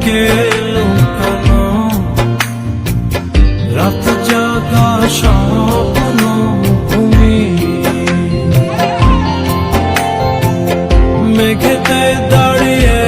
বুকে লুকানো রাত জাগা স্বপ্ন ভূমি মেঘেতে দাঁড়িয়ে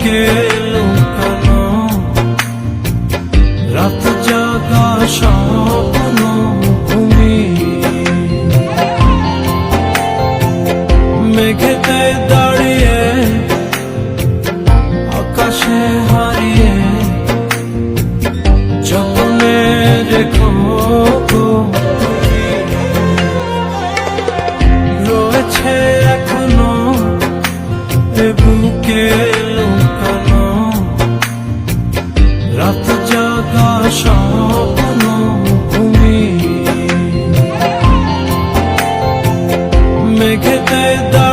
বুকে লুকানো রাত জাগা স্বপ্ন ভূমি মেঘেতে দাঁড়িয়ে আকাশে হারিয়ে যত্নে রেখো রয়েছে এখনও বুকে লোক স্বপ্ন ঘুমে মেঘেতে দা